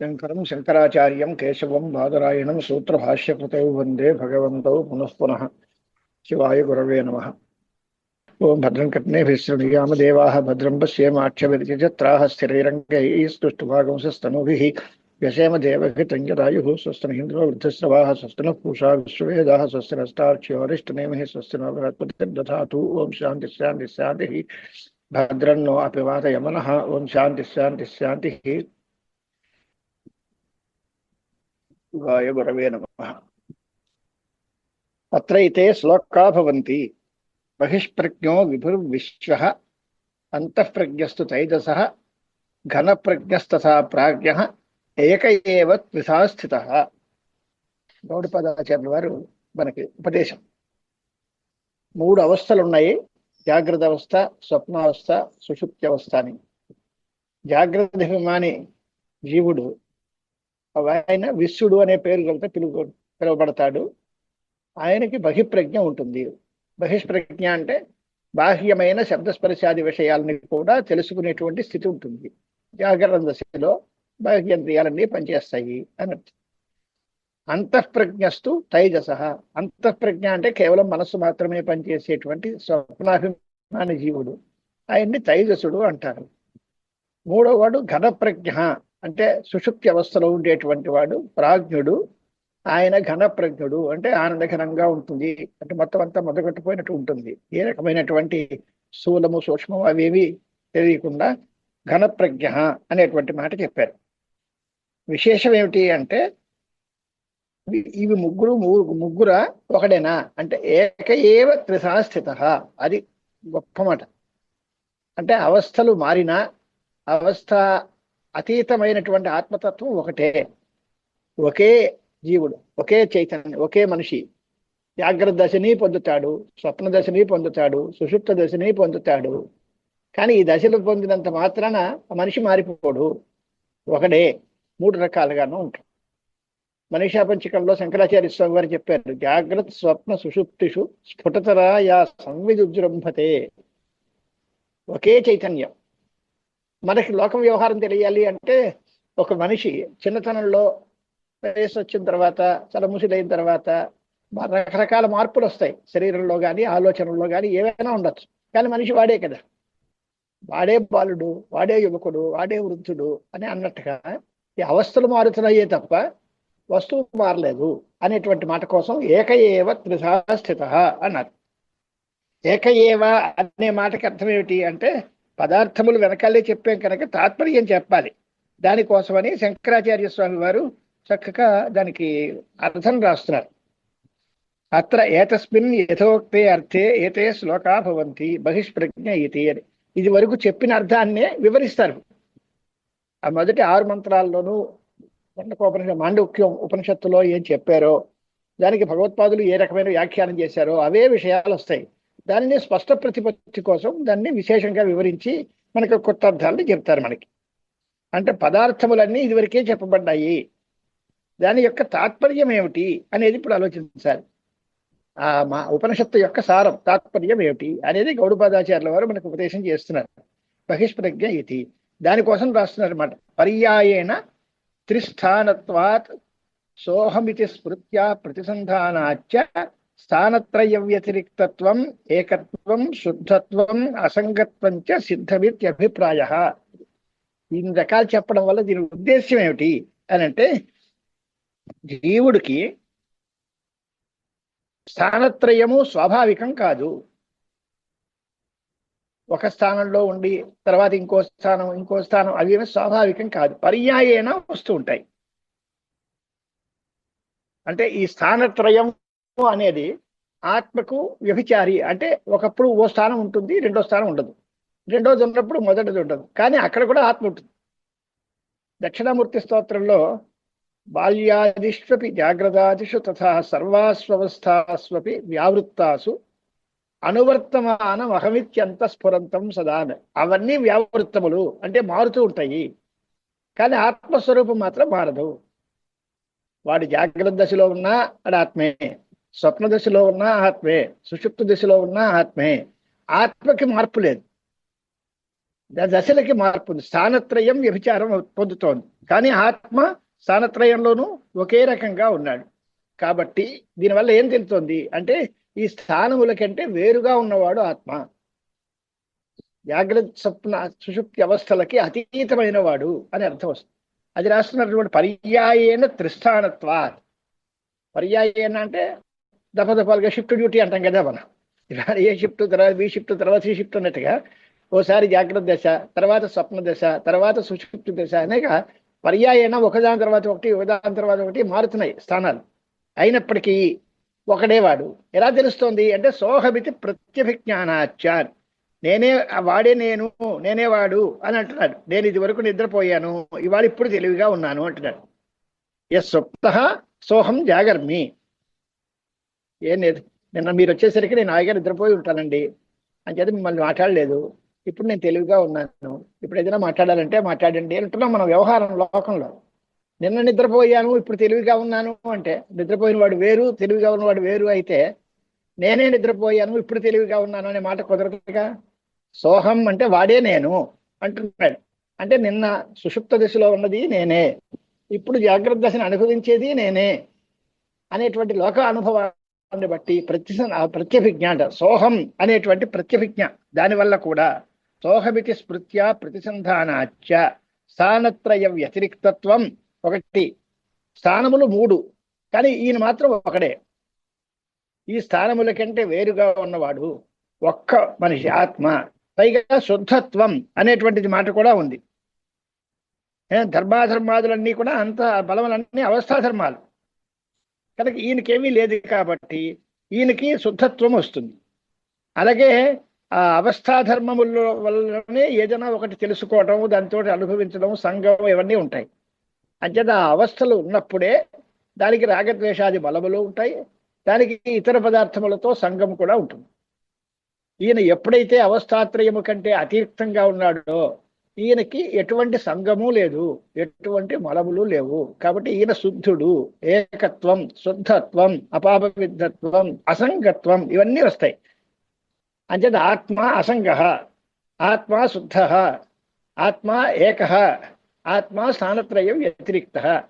शङ्करं शङ्कराचार्यं केशवं बादरायणं सूत्रभाष्यकृतौ वंदे भगवन्तौ पुनः पुनः। शिवाय गुरवे नमः। ओं भद्रं कटनेभिः सृणुयाम भद्रं पश्येमाक्षभिर्यजत्राः स्थिरैरङ्गैः स्तुष्टुभागंसस्तनुभिः व्यसेम देवघृतञ्जदायुः स्वस्तनहीन्द्रो वृद्धस्रवाः स्वस्तनः पूषा विश्ववेदाः स्वस्तिरस्तार्क्ष्योरिष्टनेमिः स्वस्तिनो बृहस्पतिर्दधातु ॐ शान्तिः शान्तिः शान्तिः। भद्रन्नो अपिवातयमनः ॐ शान्तिः। శివాయ గురవే నమ అత్రైతే శ్లోకా భవంతి బహిష్ప్రజ్ఞో విభుర్విశ్వ అంతఃప్రజ్ఞస్తు తైజస ఘనప్రజ్ఞస్తథా ప్రాజ్ఞ ఏక ఏవ త్రిధా స్థిత గౌడపదాచార్యుల వారు మనకి ఉపదేశం। మూడు అవస్థలు ఉన్నాయి జాగ్రత్త అవస్థ స్వప్నావస్థ సుషుప్తి అవస్థ అని। జాగ్రత్త అభిమాని జీవుడు ఆయన విశ్వడు అనే పేరు కలితే పిలువ పిలువబడతాడు. ఆయనకి బహిప్రజ్ఞ ఉంటుంది. బహిష్ప్రజ్ఞ అంటే బాహ్యమైన శబ్దస్పర్శాది విషయాలని కూడా తెలుసుకునేటువంటి స్థితి ఉంటుంది. జాగ్రత్త దశలో బాహ్యంద్రియాలన్నీ పనిచేస్తాయి అని అర్థం. అంతఃప్రజ్ఞస్తు తైజస. అంతఃప్రజ్ఞ అంటే కేవలం మనస్సు మాత్రమే పనిచేసేటువంటి స్వప్నాభిమాని జీవుడు. ఆయన్ని తైజసుడు అంటారు. మూడవవాడు ఘనప్రజ్ఞ. అంటే సుషుప్తి అవస్థలో ఉండేటువంటి వాడు ప్రాజ్ఞుడు ఆయన ఘనప్రజ్ఞుడు అంటే ఆనందఘనంగా ఉంటుంది. అంటే మొత్తం అంతా మొదగట్టుపోయినట్టు ఉంటుంది. ఏ రకమైనటువంటి స్థూలము సూక్ష్మము అవేవి తెలియకుండా ఘనప్రజ్ఞ అనేటువంటి మాట చెప్పారు. విశేషం ఏమిటి అంటే ఇవి ముగ్గురు ముగ్గుర ఒకడేనా? అంటే ఏక ఏవ త్రిసాస్థిత అది గొప్ప మాట. అంటే అవస్థలు మారినా అవస్థ అతీతమైనటువంటి ఆత్మతత్వం ఒకటే. ఒకే జీవుడు ఒకే చైతన్యం ఒకే మనిషి. జాగ్రత్త దశని పొందుతాడు స్వప్న దశని పొందుతాడు సుషుప్త దశని పొందుతాడు. కానీ ఈ దశలు పొందినంత మాత్రాన మనిషి మారిపోడు. ఒకడే మూడు రకాలుగాను ఉంటాడు మనీషా పంచకంలో శంకరాచార్య స్వామి వారు చెప్పారు జాగ్రత్త స్వప్న సుషుప్తిషు స్ఫుటతరా యా సంవిదుజృంభతే ఒకే చైతన్యం. మనకి లోక వ్యవహారం తెలియాలి అంటే ఒక మనిషి చిన్నతనంలో వయసు వచ్చిన తర్వాత చాలా ముసిలైన తర్వాత రకరకాల మార్పులు వస్తాయి. శరీరంలో కానీ ఆలోచనల్లో కానీ ఏవైనా ఉండొచ్చు. కానీ మనిషి వాడే కదా. వాడే బాలుడు వాడే యువకుడు వాడే వృద్ధుడు అని అన్నట్టుగా ఈ అవస్థలు మారుతున్నాయే తప్ప వస్తువు మారలేదు అనేటువంటి మాట కోసం ఏక ఏవ త్రిధా స్థిత అన్నారు. ఏక అనే మాటకి అర్థం ఏమిటి అంటే పదార్థములు వెనకాలే చెప్పాం కనుక తాత్పర్యం చెప్పాలి. దానికోసమని శంకరాచార్య స్వామి వారు చక్కగా దానికి అర్థం రాస్తున్నారు. అత్ర ఏతస్మిన్ యథోక్తే అర్థే ఏతే శ్లోకా భవంతి బహిష్ప్రజ్ఞ ఇది అని. ఇది వరకు చెప్పిన అర్థాన్నే వివరిస్తారు. ఆ మొదటి ఆరు మంత్రాల్లోనూ ఉపనిషత్ మాండవ్యం ఉపనిషత్తులో ఏం చెప్పారో దానికి భగవత్పాదులు ఏ రకమైన వ్యాఖ్యానం చేశారో అవే విషయాలు వస్తాయి. దానిని స్పష్ట ప్రతిపత్తి కోసం దాన్ని విశేషంగా వివరించి మనకు కొత్త అర్థాలను చెప్తారు మనకి. అంటే పదార్థములన్నీ ఇదివరకే చెప్పబడ్డాయి. దాని యొక్క తాత్పర్యం ఏమిటి అనేది ఇప్పుడు ఆలోచించాలి. ఆ మా ఉపనిషత్తు యొక్క సారం తాత్పర్యం ఏమిటి అనేది గౌడపాదాచార్యుల వారు మనకు ఉపదేశం చేస్తున్నారు. బహిష్ప్రజ్ఞ ఇది దానికోసం రాస్తున్నారు అనమాట పర్యాయేణ త్రిస్థానత్వాత్ సోహమితి స్మృత్యా ప్రతిసంధానాచ స్థానత్రయ వ్యతిరిక్తత్వం ఏకత్వం శుద్ధత్వం అసంగత్వం చ సిద్ధమిత్యభిప్రాయ ఇన్ని రకాలు చెప్పడం వల్ల దీని ఉద్దేశ్యం ఏమిటి అని అంటే జీవుడికి స్థానత్రయము స్వాభావికం కాదు ఒక స్థానంలో ఉండి తర్వాత ఇంకో స్థానం ఇంకో స్థానం అవి స్వాభావికం కాదు పర్యాయేనా వస్తూ ఉంటాయి. అంటే ఈ స్థానత్రయం అనేది ఆత్మకు వ్యభిచారి. అంటే ఒకప్పుడు ఓ స్థానం ఉంటుంది రెండో స్థానం ఉండదు. రెండోది ఉన్నప్పుడు మొదటిది ఉండదు. కానీ అక్కడ కూడా ఆత్మ ఉంటుంది. దక్షిణామూర్తి స్తోత్రంలో బాల్యాదిష్వపి జాగ్రత్తాదిషు తథా సర్వాస్వస్థాస్వపి వ్యావృత్తాసు అనువర్తమాన అహమిత్యంత స్ఫురంతం సదా అవన్నీ వ్యావృత్తములు అంటే మారుతూ ఉంటాయి. కానీ ఆత్మస్వరూపం మాత్రం మారదు. వాడు జాగ్రత్త దశలో ఉన్నా అది ఆత్మే. స్వప్న దశలో ఉన్నా ఆత్మే సుషుప్త దశలో ఉన్నా ఆత్మే. ఆత్మకి మార్పు లేదు. దశలకి మార్పు ఉంది. స్థానత్రయం వ్యభిచారం పొందుతోంది. కానీ ఆత్మ స్థానత్రయంలోనూ ఒకే రకంగా ఉన్నాడు. కాబట్టి దీనివల్ల ఏం తెలుతోంది? అంటే ఈ స్థానముల కంటే వేరుగా ఉన్నవాడు ఆత్మ. జాగ్రత్త స్వప్న సుషుప్తి అవస్థలకి అతీతమైన వాడు అని అర్థం వస్తుంది. అది రాస్తున్నటువంటి పర్యాయేన త్రిస్థానత్వా పర్యాయేన అంటే దఫదఫాలుగా షిఫ్ట్ డ్యూటీ అంటాం కదా మనం. ఇవాళ ఏ షిఫ్ట్ తర్వాత బి షిఫ్ట్ తర్వాత సి షిఫ్ట్ అన్నట్టుగా ఓసారి జాగ్రత్త దశ తర్వాత స్వప్న దశ తర్వాత సుషుప్తి దశ అనేక పర్యాయన ఒకదాని తర్వాత ఒకటి ఒకదాని తర్వాత ఒకటి మారుతున్నాయి స్థానాలు. అయినప్పటికీ ఒకడే వాడు ఎలా తెలుస్తోంది అంటే సోహమితి ప్రత్యభిజ్ఞానాచార్. నేనే వాడే నేను నేనే వాడు అని అంటున్నాడు. నేను ఇది వరకు నిద్రపోయాను ఇవాళ ఇప్పుడు తెలివిగా ఉన్నాను అంటున్నాడు. ఎస్ స్వప్న సోహం జాగర్మి. ఏం లేదు. నిన్న మీరు వచ్చేసరికి నేను హాయిగా నిద్రపోయి ఉంటానండి. అని చేత మిమ్మల్ని మాట్లాడలేదు. ఇప్పుడు నేను తెలివిగా ఉన్నాను. ఇప్పుడు ఏదైనా మాట్లాడాలంటే మాట్లాడండి అంటున్నాం మన వ్యవహారం లోకంలో. నిన్న నిద్రపోయాను ఇప్పుడు తెలివిగా ఉన్నాను అంటే నిద్రపోయిన వాడు వేరు తెలివిగా ఉన్నవాడు వేరు అయితే నేనే నిద్రపోయాను ఇప్పుడు తెలివిగా ఉన్నాను అనే మాట కుదరదుగా? సోహం అంటే వాడే నేను అంటున్నాడు. అంటే నిన్న సుషుప్త దశలో ఉన్నది నేనే. ఇప్పుడు జాగ్రత్త దశను అనుభవించేది నేనే అనేటువంటి లోక అనుభవాన్ని బట్టి ప్రతి ప్రత్యభిజ్ఞ అంట సోహం అనేటువంటి ప్రత్యభిజ్ఞ. దానివల్ల కూడా సోహమితి స్మృత్య ప్రతిసంధానాచ స్థానత్రయ వ్యతిరిక్తత్వం ఒకటి. స్థానములు మూడు. కానీ ఈయన మాత్రం ఒకడే. ఈ స్థానముల కంటే వేరుగా ఉన్నవాడు ఒక్క మనిషి ఆత్మ. పైగా శుద్ధత్వం అనేటువంటిది మాట కూడా ఉంది. ఏ, ధర్మాధర్మాదులన్నీ కూడా అంత బలములన్నీ అవస్థాధర్మాలు. కనుక ఈయనకేమీ లేదు కాబట్టి ఈయనకి శుద్ధత్వం వస్తుంది. అలాగే ఆ అవస్థాధర్మముల వల్లనే ఏదైనా ఒకటి తెలుసుకోవటం దాంతో అనుభవించడం సంఘం ఇవన్నీ ఉంటాయి. అంచేత ఆ అవస్థలు ఉన్నప్పుడే దానికి రాగద్వేషాది బలములు ఉంటాయి. దానికి ఇతర పదార్థములతో సంఘం కూడా ఉంటుంది. ఈయన ఎప్పుడైతే అవస్థాత్రయము కంటే అతీర్థంగా ఉన్నాడో ఈయనకి ఎటువంటి సంఘము లేదు ఎటువంటి మలములు లేవు. కాబట్టి ఈయన శుద్ధుడు ఏకత్వం శుద్ధత్వం అపాపవిద్ధత్వం అసంగత్వం ఇవన్నీ వస్తాయి. అంచేత ఆత్మ అసంగ ఆత్మ శుద్ధ ఆత్మ ఏక ఆత్మ స్థానత్రయం వ్యతిరిక్త.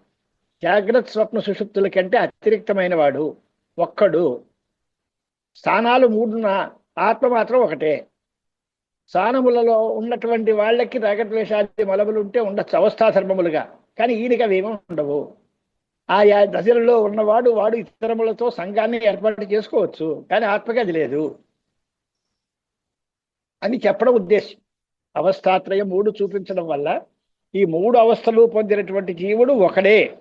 జాగ్రత్త స్వప్న సుషుప్తుల కంటే అతిరిక్తమైన వాడు ఒక్కడు. స్థానాలు మూడున్న ఆత్మ మాత్రం ఒకటే. స్థానములలో ఉన్నటువంటి వాళ్ళకి రాగద్వేషాది మలములు ఉంటే ఉండొచ్చు అవస్థాధర్మములుగా. కానీ ఈయనకి అవేమీ ఉండవు. ఆయా దశలలో ఉన్నవాడు వాడు ఇతరములతో సంఘాన్ని ఏర్పాటు చేసుకోవచ్చు కానీ ఆత్మకి అది లేదు. అని చెప్పడం ఉద్దేశం అవస్థాత్రయం మూడు చూపించడం వల్ల ఈ మూడు అవస్థలు పొందినటువంటి జీవుడు ఒకడే.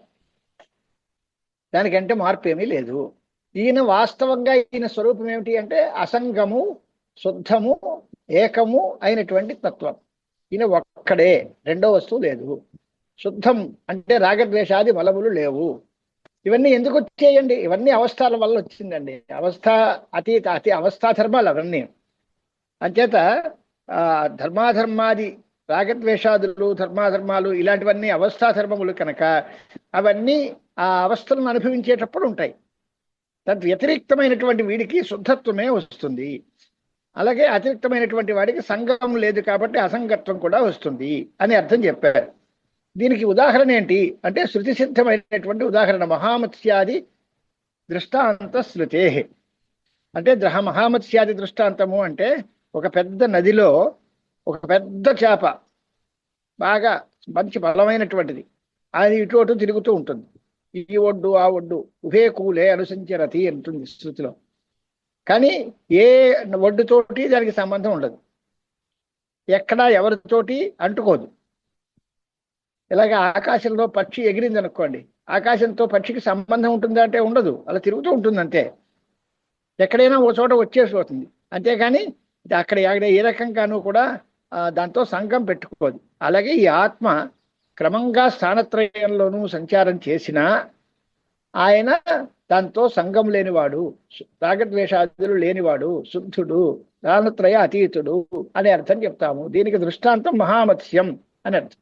దానికంటే మార్పు ఏమీ లేదు. ఈయన వాస్తవంగా ఈయన స్వరూపం ఏమిటి అంటే అసంగము శుద్ధము ఏకము అయినటువంటి తత్వం. ఈయన ఒక్కడే రెండో వస్తువు లేదు. శుద్ధం అంటే రాగద్వేషాది మలములు లేవు. ఇవన్నీ ఎందుకు వచ్చేయండి? ఇవన్నీ అవస్థల వల్ల వచ్చిందండి. అవస్థ అతీత అతి అవస్థా ధర్మాలు అవన్నీ. అంచేత ఆ ధర్మాధర్మాది రాగద్వేషాదులు ధర్మాధర్మాలు ఇలాంటివన్నీ అవస్థాధర్మములు కనుక అవన్నీ ఆ అవస్థలను అనుభవించేటప్పుడు ఉంటాయి. తద్ వ్యతిరిక్తమైనటువంటి వీడికి శుద్ధత్వమే వస్తుంది. అలాగే అతిరిక్తమైనటువంటి వాడికి సంఘం లేదు కాబట్టి అసంగత్వం కూడా వస్తుంది అని అర్థం చెప్పారు. దీనికి ఉదాహరణ ఏంటి? అంటే శృతి సిద్ధమైనటువంటి ఉదాహరణ మహామత్స్యాది దృష్టాంత శృతే అంటే గ్రహ మహామత్స్యాది దృష్టాంతము అంటే ఒక పెద్ద నదిలో ఒక పెద్ద చేప బాగా మంచి బలమైనటువంటిది. అది ఇటు అటు తిరుగుతూ ఉంటుంది. ఈ ఒడ్డు ఆ ఒడ్డు ఉభే కూలే అనుసంచరతి అంటుంది శృతిలో. కానీ ఏ ఒడ్డుతోటి దానికి సంబంధం ఉండదు. ఎక్కడ ఎవరితోటి అంటుకోదు. ఇలాగ ఆకాశంలో పక్షి ఎగిరింది అనుకోండి ఆకాశంతో పక్షికి సంబంధం ఉంటుందా అంటే ఉండదు అలా తిరుగుతూ ఉంటుంది అంతే. ఎక్కడైనా ఓ చోట వచ్చేసిపోతుంది. అంతేగాని ఇది అక్కడ ఎక్కడ ఏ రకంగానూ కూడా దాంతో సంఘం పెట్టుకోదు. అలాగే ఈ ఆత్మ క్రమంగా స్థానత్రయంలోనూ సంచారం చేసినా ఆయన దాంతో సంఘం లేనివాడు రాగద్వేషాదులు లేనివాడు శుద్ధుడు దానత్రయ అతీతుడు అనే అర్థం చెప్తాము. దీనికి దృష్టాంతం మహామత్స్యం అని అర్థం.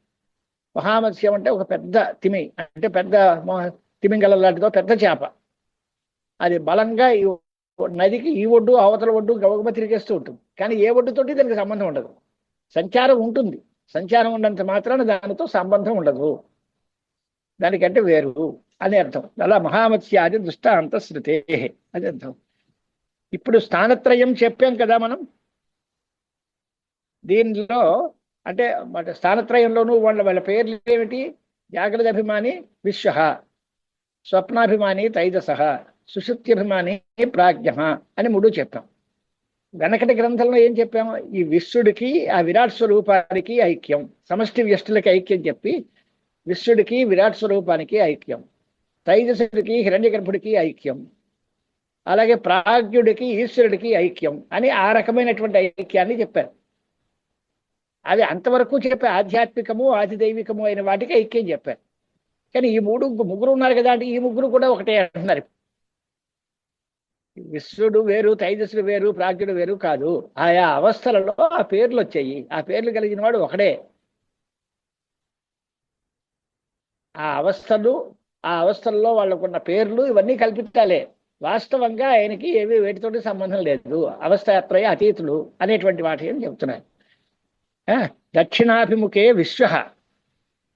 మహామత్స్యం అంటే ఒక పెద్ద తిమి అంటే పెద్ద తిమింగల లాంటిదో పెద్ద చేప. అది బలంగా ఈ నదికి ఈ ఒడ్డు అవతల ఒడ్డు గవగమ తిరిగేస్తూ ఉంటుంది. కానీ ఏ ఒడ్డుతోటి దానికి సంబంధం ఉండదు. సంచారం ఉంటుంది. సంచారం ఉన్నంత మాత్రాన దానితో సంబంధం ఉండదు. దానికంటే వేరు. అని అర్థం. అలా మహామత్స్యాది దృష్టాంత శృతే అదే అర్థం. ఇప్పుడు స్థానత్రయం చెప్పాం కదా మనం. దీనిలో అంటే స్థానత్రయంలోనూ వాళ్ళ వాళ్ళ పేర్లు ఏమిటి? జాగ్రత్త అభిమాని విశ్వ. స్వప్నాభిమాని తైజస. సుశుత్యభిమాని ప్రాజ్ఞ అని మూడు చెప్పాం. వెనకటి గ్రంథంలో ఏం చెప్పాము ఈ విశ్వడికి ఆ విరాట్ స్వరూపానికి ఐక్యం. సమష్టి వ్యష్టులకి ఐక్యం చెప్పి విశ్వడికి విరాట్ స్వరూపానికి ఐక్యం. తైజసుడికి హిరణ్య గర్భుడికి ఐక్యం. అలాగే ప్రాజ్ఞుడికి ఈశ్వరుడికి ఐక్యం అని ఆ రకమైనటువంటి ఐక్యాన్ని చెప్పారు. అది అంతవరకు చెప్పే ఆధ్యాత్మికము ఆదిదైవికము అయిన వాటికి ఐక్యం చెప్పారు. కానీ ఈ మూడు ముగ్గురు ఉన్నారు కదా అంటే ఈ ముగ్గురు కూడా ఒకటే అంటున్నారు విశ్వడు వేరు తైజస్సుడు వేరు ప్రాజ్ఞుడు వేరు కాదు. ఆయా అవస్థలలో ఆ పేర్లు వచ్చాయి. ఆ పేర్లు కలిగిన వాడు ఒకడే. ఆ అవస్థలు ఆ అవస్థల్లో వాళ్ళకున్న పేర్లు ఇవన్నీ కల్పితాలే. వాస్తవంగా ఆయనకి ఏవి వేటితోటి సంబంధం లేదు. అవస్థాత్రయ అతీతులు అనేటువంటి వాటిని అని ఆ, దక్షిణాభిముఖే విశ్వ.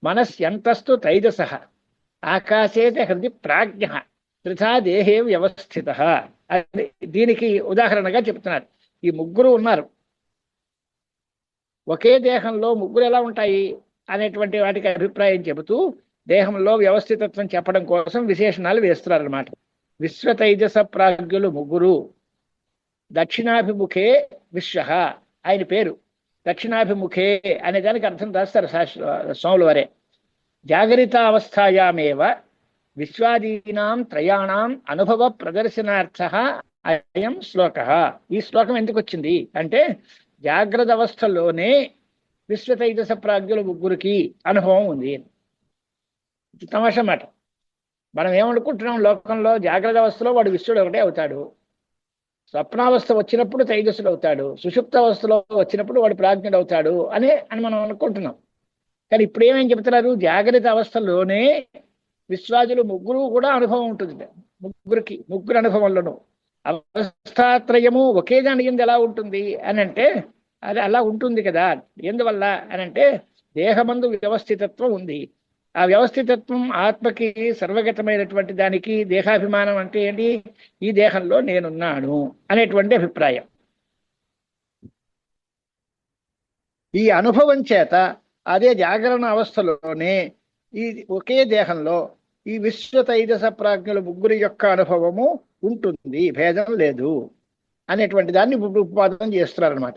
మనస్యంతస్తు తైజస. ఆకాశేత హృది ప్రాజ్ఞ. త్రిధా దేహే వ్యవస్థిత. అని దీనికి ఉదాహరణగా చెప్తున్నారు. ఈ ముగ్గురు ఉన్నారు. ఒకే దేహంలో ముగ్గురు ఎలా ఉంటాయి అనేటువంటి వాటికి అభిప్రాయం చెబుతూ దేహంలో వ్యవస్థితత్వం చెప్పడం కోసం విశేషణాలు వేస్తున్నారు అనమాట విశ్వతైజస ప్రాజ్ఞులు ముగ్గురు. దక్షిణాభిముఖే విశ్వ ఆయన పేరు. దక్షిణాభిముఖే అనే దానికి అర్థం రాస్తారు స్వాములు స్వాముల వారే జాగరితావస్థాయామేవ విశ్వాదీనాం త్రయాణం అనుభవ ప్రదర్శనార్థ అయం శ్లోక. ఈ శ్లోకం ఎందుకు వచ్చింది? అంటే జాగ్రత్త అవస్థలోనే విశ్వతైజస ప్రాజ్ఞుల ముగ్గురికి అనుభవం ఉంది. తమాషా మాట మనం ఏమనుకుంటున్నాం? లోకంలో జాగ్రత్త అవస్థలో వాడు విశ్వడు ఒకటే అవుతాడు. స్వప్నావస్థ వచ్చినప్పుడు తైజస్సుడు అవుతాడు. సుషుప్త అవస్థలో వచ్చినప్పుడు వాడు ప్రాజ్ఞుడు అవుతాడు అని అని మనం అనుకుంటున్నాం. కానీ ఇప్పుడు ఏమేం చెప్తున్నారు? జాగ్రత్త అవస్థలోనే విశ్వాజులు ముగ్గురు కూడా అనుభవం ఉంటుంది. ముగ్గురికి ముగ్గురు అనుభవంలోనూ. అవస్థాత్రయము ఒకే దాని ఎందు ఎలా ఉంటుంది అని అంటే అది అలా ఉంటుంది కదా. ఎందువల్ల అని అంటే దేహమందు వ్యవస్థితత్వం ఉంది. ఆ వ్యవస్థితత్వం ఆత్మకి సర్వగతమైనటువంటి దానికి దేహాభిమానం అంటే ఏంటి? ఈ దేహంలో నేనున్నాను అనేటువంటి అభిప్రాయం. ఈ అనుభవం చేత అదే జాగరణ అవస్థలోనే ఈ ఒకే దేహంలో ఈ విశ్వ తైజస ప్రాజ్ఞుల ముగ్గురి యొక్క అనుభవము ఉంటుంది. భేదం లేదు అనేటువంటి దాన్ని ఉపాదం చేస్తున్నారనమాట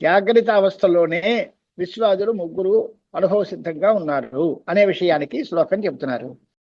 జాగ్రత్త అవస్థలోనే విశ్వాదులు ముగ్గురు అనుభవ సిద్ధంగా ఉన్నారు అనే విషయానికి శ్లోకం చెబుతున్నారు.